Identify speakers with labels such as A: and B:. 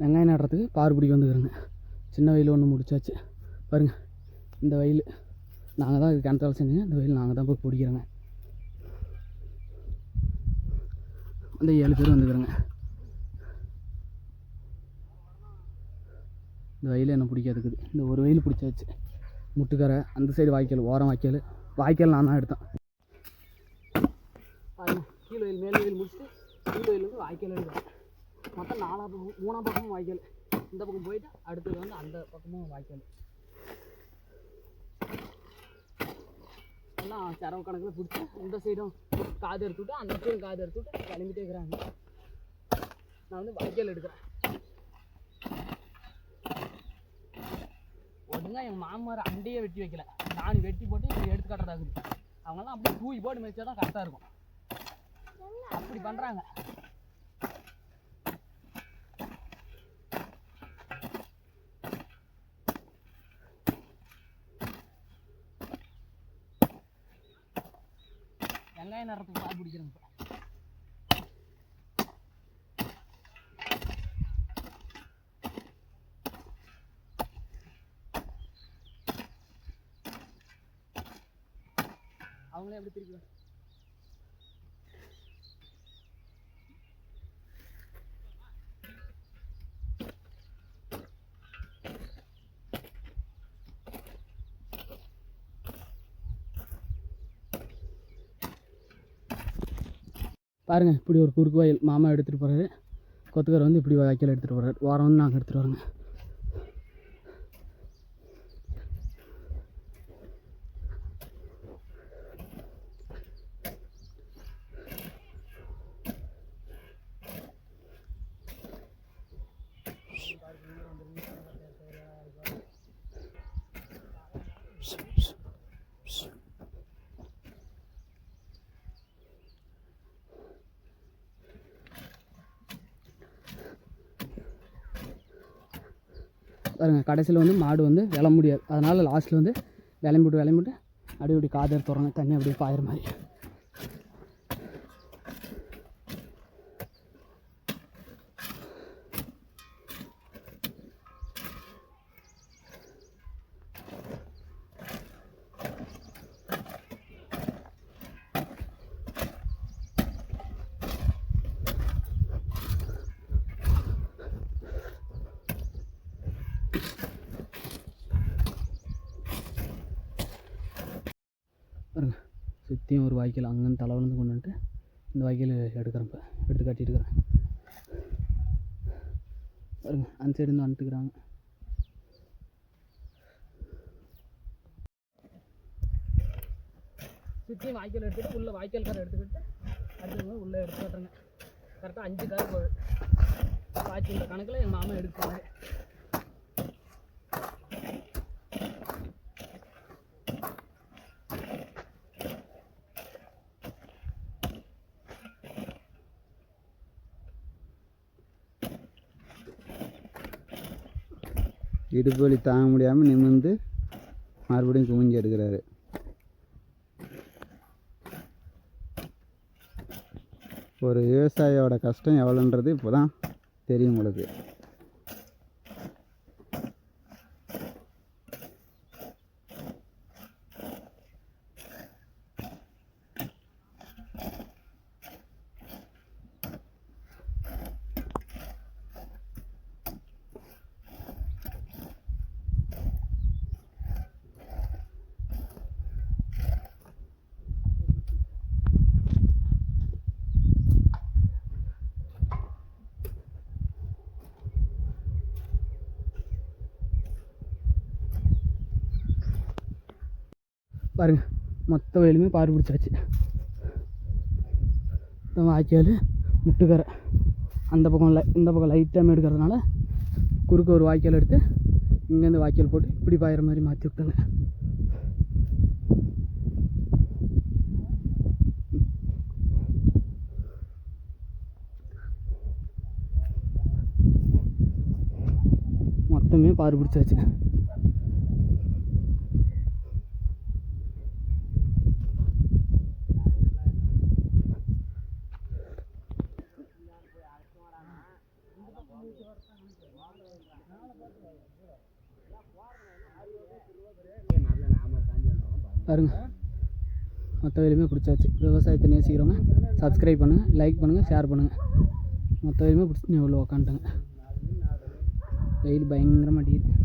A: வெங்காயம் நடுறதுக்கு பார் பிடிக்க வந்துக்கிறேங்க. சின்ன வயல் ஒன்று முடிச்சாச்சு. பாருங்கள் இந்த வயல். நாங்கள் தான் கிணத்தால் செஞ்சுங்க இந்த வயல் நாங்கள் தான் போய் பிடிக்கிறோங்க. அந்த ஏழு பேர் வந்துக்கிறோங்க. இந்த வயல் என்ன பிடிக்காதுக்குது. இந்த ஒரு வயல் பிடிச்சாச்சு. முட்டுக்கரை அந்த சைடு வாய்க்கால் ஓரம் வாய்க்கால். வாய்க்கால் நான் தான் எடுத்தேன். கீழ் வயல் மேல் வயல் முடிச்சுட்டு கீழ் வயல் வந்து வாய்க்கால் எடுத்தேன் மொத்தம் நாலா பக்கம் மூணாம் பக்கமும் வாய்க்கால். இந்த பக்கம் போயிட்டு அடுத்தது வந்து அந்த பக்கமும் வாய்க்கால். எல்லாம் சரவு கணக்கில் பிடிச்சி இந்த சைடும் காது எடுத்துவிட்டு அந்த சைடும் காது எடுத்துவிட்டு கிளம்பிட்டே இருக்கிறாங்க. நான் வந்து வாய்க்கால் எடுக்கிறேன். ஒழுங்கா என் மாமனார் அண்டையே வெட்டி வைக்கல. நான் வெட்டி போட்டு இப்படி எடுத்து கட்டுறதாகுது அவங்கெல்லாம் அப்படியே தூய் போட்டு மேய்ச்சா தான் கரெக்டாக இருக்கும். அப்படி பண்ணுறாங்க வெங்காயம் நடுறதுக்கு பால் பிடிக்கிறேன். இப்போ அவங்களே எப்படி திருப்பி பாருங்க இப்படி ஒரு குறுக்கு வயல் மாமா எடுத்துகிட்டு போகிறாரு கொத்துக்கார் வந்து இப்படி வாய்க்கால் எடுத்துகிட்டு போகிறாரு வாரம் வந்து நாங்கள் எடுத்துகிட்டு வரோங்க. பாருங்கள் கடைசியில் வந்து மாடு வந்து விள முடியாது அதனால் லாஸ்ட்டில் வந்து விளம்பிட்டு விளம்பிட்டு அப்படியே இப்படி காதல் எடுத்து தண்ணி அப்படியே பாயிற மாதிரி. பாருங்க. சுற்றியும் ஒரு வாய்க்கால் அங்கேருந்து தலைவலேருந்து கொண்டு வந்துட்டு இந்த வாய்க்கால் எடுக்கிறேன் இப்போ எடுத்து கட்டிட்டுக்கிறேன் பாருங்க அந்த சைடு இருந்து வந்துட்டுக்கிறாங்க சுற்றியும் வாய்க்கால் எடுத்துகிட்டு உள்ளே வாய்க்கால் காரை எடுத்துக்கிட்டு அடுத்தது உள்ளே எடுத்து காட்டுறேங்க. கரெக்டாக அஞ்சு கார் போகுது. வாய்க்கால் கணக்கில் எங்கள் மாமா எடுக்கிறாங்க
B: இடுப்பு வலி தாங்க முடியாமல் நிமிர்ந்து மறுபடியும் குமிஞ்சு எடுக்கிறாரு. ஒரு விவசாயியோட கஷ்டம் எவ்வளோன்றது இப்போ தான் தெரியும் உங்களுக்கு.
A: பாருங்கள் மொத்த வயலுமே பாரு பிடிச்சாச்சு வாய்க்கால் முட்டுக்கரை. அந்த பக்கம் லை இந்த பக்கம் லைட்டாக எடுக்கிறதுனால குறுக்க ஒரு வாய்க்கால் எடுத்து இங்கேருந்து வாய்க்கால் போட்டு இப்படி பாயிற மாதிரி மாற்றி விட்டாங்க. மொத்தமே பாரு பிடிச்சாச்சு பாருங்க. மொத்த வேலையுமே பிடிச்சாச்சு. விவசாயத்தை நேசிக்கிறவங்க சப்ஸ்கிரைப் பண்ணுங்கள் லைக் பண்ணுங்கள் ஷேர் பண்ணுங்கள் மொத்த வேலையுமே பிடிச்சி உள்ள உக்காந்துட்டேங்க. வெயில் பயங்கரமாக அடிக்குது.